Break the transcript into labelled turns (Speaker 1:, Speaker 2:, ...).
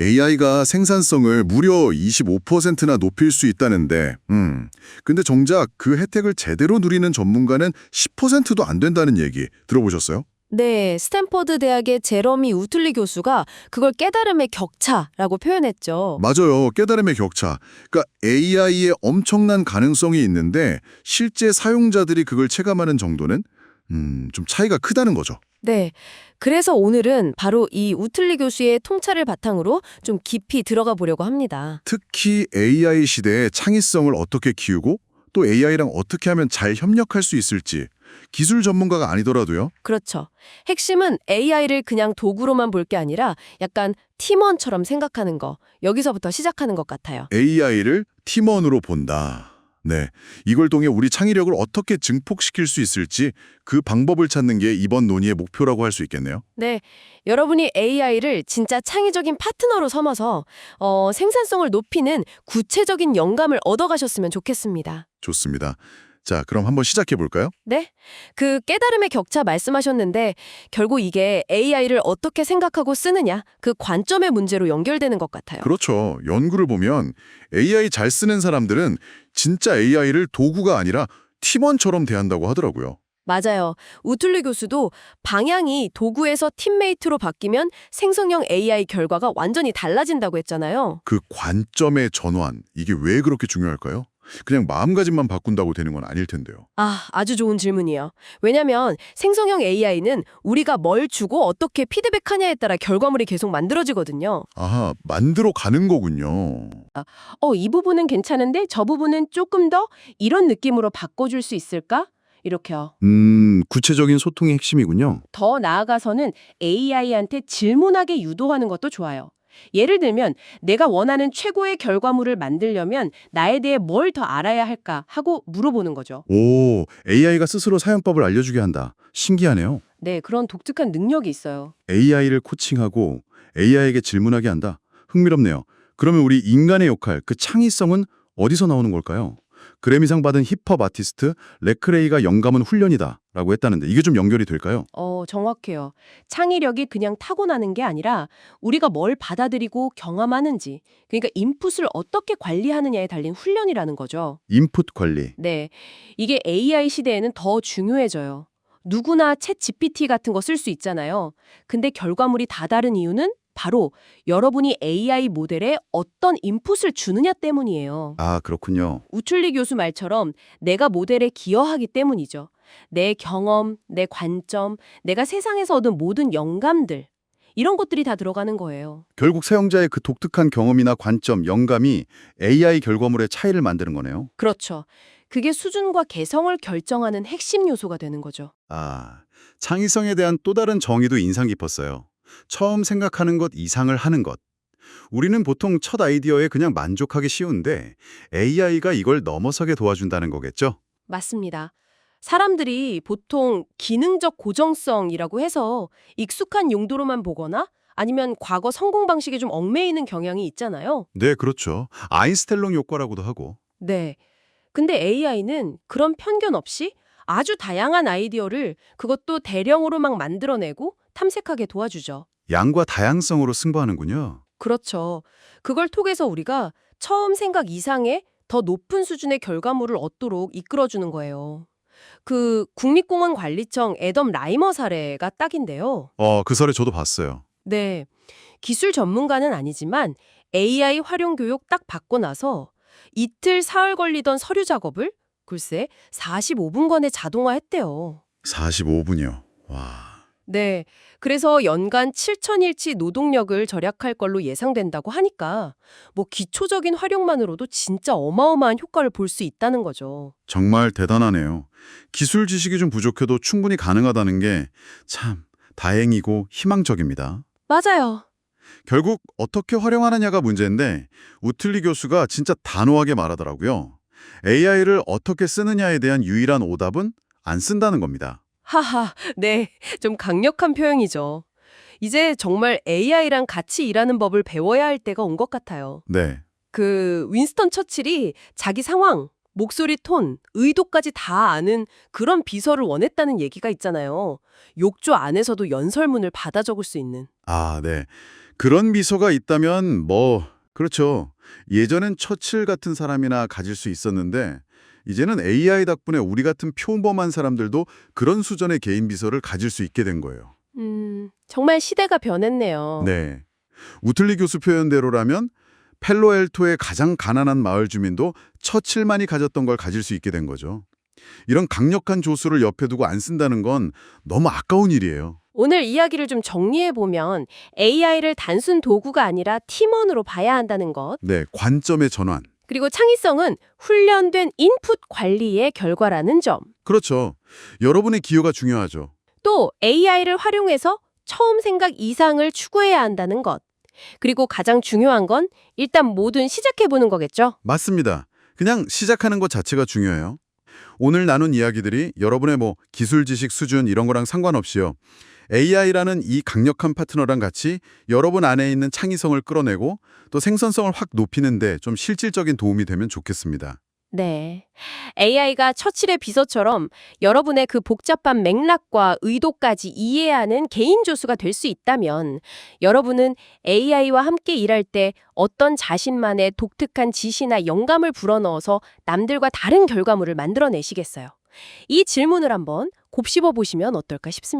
Speaker 1: AI가 생산성을 무려 25%나 높일 수 있다는데, 음, 근데 정작 그 혜택을 제대로 누리는 전문가는 10%도 안 된다는 얘기 들어보셨어요?
Speaker 2: 네, 스탠퍼드 대학의 제러미 우틀리 교수가 그걸 깨달음의 격차라고 표현했죠.
Speaker 1: 맞아요. 깨달음의 격차. 그러니까 AI에 엄청난 가능성이 있는데 실제 사용자들이 그걸 체감하는 정도는 음, 좀 차이가 크다는 거죠.
Speaker 2: 네. 그래서 오늘은 바로 이 우틀리 교수의 통찰을 바탕으로 좀 깊이 들어가 보려고 합니다.
Speaker 1: 특히 AI 시대의 창의성을 어떻게 키우고 또 AI랑 어떻게 하면 잘 협력할 수 있을지 기술 전문가가 아니더라도요.
Speaker 2: 그렇죠. 핵심은 AI를 그냥 도구로만 볼 게 아니라 약간 팀원처럼 생각하는 거. 여기서부터 시작하는 것 같아요.
Speaker 1: AI를 팀원으로 본다. 네. 이걸 통해 우리 창의력을 어떻게 증폭시킬 수 있을지 그 방법을 찾는 게 이번 논의의 목표라고 할 수 있겠네요.
Speaker 2: 네. 여러분이 AI를 진짜 창의적인 파트너로 삼아서 어, 생산성을 높이는 구체적인 영감을 얻어가셨으면 좋겠습니다.
Speaker 1: 좋습니다. 자, 그럼 한번 시작해 볼까요?
Speaker 2: 네. 그 깨달음의 격차 말씀하셨는데 결국 이게 AI를 어떻게 생각하고 쓰느냐 그 관점의 문제로 연결되는 것 같아요.
Speaker 1: 그렇죠. 연구를 보면 AI 잘 쓰는 사람들은 진짜 AI를 도구가 아니라 팀원처럼 대한다고 하더라고요.
Speaker 2: 맞아요. 우툴리 교수도 방향이 도구에서 팀메이트로 바뀌면 생성형 AI 결과가 완전히 달라진다고 했잖아요.
Speaker 1: 그 관점의 전환, 이게 왜 그렇게 중요할까요? 그냥 마음가짐만 바꾼다고 되는 건 아닐 텐데요.
Speaker 2: 아, 아주 좋은 질문이에요. 왜냐면 생성형 AI는 우리가 뭘 주고 어떻게 피드백하냐에 따라 결과물이 계속 만들어지거든요.
Speaker 1: 아하, 만들어 가는 거군요.
Speaker 3: 어, 이 부분은 괜찮은데 저 부분은 조금 더 이런 느낌으로 바꿔줄 수 있을까? 이렇게요.
Speaker 1: 음, 구체적인 소통이 핵심이군요.
Speaker 3: 더 나아가서는 AI한테 질문하게 유도하는 것도 좋아요. 예를 들면 내가 원하는 최고의 결과물을 만들려면 나에 대해 뭘 더 알아야 할까 하고 물어보는 거죠.
Speaker 1: 오, AI가 스스로 사용법을 알려주게 한다. 신기하네요.
Speaker 3: 네, 그런 독특한 능력이 있어요.
Speaker 1: AI를 코칭하고 AI에게 질문하게 한다. 흥미롭네요. 그러면 우리 인간의 역할, 그 창의성은 어디서 나오는 걸까요? 그래미상 받은 힙합 아티스트 레크레이가 영감은 훈련이다 라고 했다는데 이게 좀 연결이 될까요?
Speaker 3: 어, 정확해요. 창의력이 그냥 타고나는 게 아니라 우리가 뭘 받아들이고 경험하는지, 그러니까 인풋을 어떻게 관리하느냐에 달린 훈련이라는 거죠.
Speaker 1: 인풋 관리.
Speaker 3: 네. 이게 AI 시대에는 더 중요해져요. 누구나 챗 GPT 같은 거 쓸 수 있잖아요. 근데 결과물이 다 다른 이유는 바로 여러분이 AI 모델에 어떤 인풋을 주느냐 때문이에요.
Speaker 1: 아, 그렇군요.
Speaker 3: 우툴리 교수 말처럼 내가 모델에 기여하기 때문이죠. 내 경험, 내 관점, 내가 세상에서 얻은 모든 영감들. 이런 것들이 다 들어가는 거예요.
Speaker 1: 결국 사용자의 그 독특한 경험이나 관점, 영감이 AI 결과물의 차이를 만드는 거네요.
Speaker 3: 그렇죠. 그게 수준과 개성을 결정하는 핵심 요소가 되는 거죠.
Speaker 1: 아, 창의성에 대한 또 다른 정의도 인상 깊었어요. 처음 생각하는 것 이상을 하는 것. 우리는 보통 첫 아이디어에 그냥 만족하기 쉬운데 AI가 이걸 넘어서게 도와준다는 거겠죠?
Speaker 3: 맞습니다. 사람들이 보통 기능적 고정성이라고 해서 익숙한 용도로만 보거나 아니면 과거 성공 방식에 좀 얽매이는 경향이 있잖아요.
Speaker 1: 네, 그렇죠. 아인스텔롱 효과라고도 하고.
Speaker 3: 네. 근데 AI는 그런 편견 없이 아주 다양한 아이디어를 그것도 대량으로 막 만들어내고 탐색하게 도와주죠.
Speaker 1: 양과 다양성으로 승부하는군요.
Speaker 3: 그렇죠. 그걸 통해서 우리가 처음 생각 이상의 더 높은 수준의 결과물을 얻도록 이끌어주는 거예요. 그 국립공원 관리청 애덤 라이머 사례가 딱인데요.
Speaker 1: 어, 그 사례 저도 봤어요.
Speaker 3: 네. 기술 전문가는 아니지만 AI 활용 교육 딱 받고 나서 이틀 사흘 걸리던 서류 작업을 글쎄 45분간에 자동화했대요.
Speaker 1: 45분이요. 와.
Speaker 3: 네. 그래서 연간 7천일치 노동력을 절약할 걸로 예상된다고 하니까 뭐 기초적인 활용만으로도 진짜 어마어마한 효과를 볼 수 있다는 거죠.
Speaker 1: 정말 대단하네요. 기술 지식이 좀 부족해도 충분히 가능하다는 게 참 다행이고 희망적입니다.
Speaker 3: 맞아요.
Speaker 1: 결국 어떻게 활용하느냐가 문제인데 우틀리 교수가 진짜 단호하게 말하더라고요. AI를 어떻게 쓰느냐에 대한 유일한 오답은 안 쓴다는 겁니다.
Speaker 3: 하하, 네. 좀 강력한 표현이죠. 이제 정말 AI랑 같이 일하는 법을 배워야 할 때가 온 것 같아요.
Speaker 1: 네.
Speaker 3: 그 윈스턴 처칠이 자기 상황, 목소리 톤, 의도까지 다 아는 그런 비서를 원했다는 얘기가 있잖아요. 욕조 안에서도 연설문을 받아 적을 수 있는.
Speaker 1: 아, 네. 그런 비서가 있다면 뭐 그렇죠. 예전엔 처칠 같은 사람이나 가질 수 있었는데 이제는 AI 덕분에 우리 같은 평범한 사람들도 그런 수준의 개인 비서를 가질 수 있게 된 거예요.
Speaker 3: 음, 정말 시대가 변했네요.
Speaker 1: 네. 우틀리 교수 표현대로라면 펠로엘토의 가장 가난한 마을 주민도 처칠만이 가졌던 걸 가질 수 있게 된 거죠. 이런 강력한 조수를 옆에 두고 안 쓴다는 건 너무 아까운 일이에요.
Speaker 3: 오늘 이야기를 좀 정리해 보면 AI를 단순 도구가 아니라 팀원으로 봐야 한다는 것.
Speaker 1: 네, 관점의 전환.
Speaker 3: 그리고 창의성은 훈련된 인풋 관리의 결과라는 점.
Speaker 1: 그렇죠. 여러분의 기여가 중요하죠.
Speaker 3: 또 AI를 활용해서 처음 생각 이상을 추구해야 한다는 것. 그리고 가장 중요한 건 일단 뭐든 시작해 보는 거겠죠.
Speaker 1: 맞습니다. 그냥 시작하는 것 자체가 중요해요. 오늘 나눈 이야기들이 여러분의 뭐 기술 지식 수준 이런 거랑 상관없이요. AI라는 이 강력한 파트너랑 같이 여러분 안에 있는 창의성을 끌어내고 또 생산성을 확 높이는데 좀 실질적인 도움이 되면 좋겠습니다.
Speaker 3: 네. AI가 처칠의 비서처럼 여러분의 그 복잡한 맥락과 의도까지 이해하는 개인 조수가 될 수 있다면 여러분은 AI와 함께 일할 때 어떤 자신만의 독특한 지시나 영감을 불어넣어서 남들과 다른 결과물을 만들어내시겠어요? 이 질문을 한번 곱씹어 보시면 어떨까 싶습니다.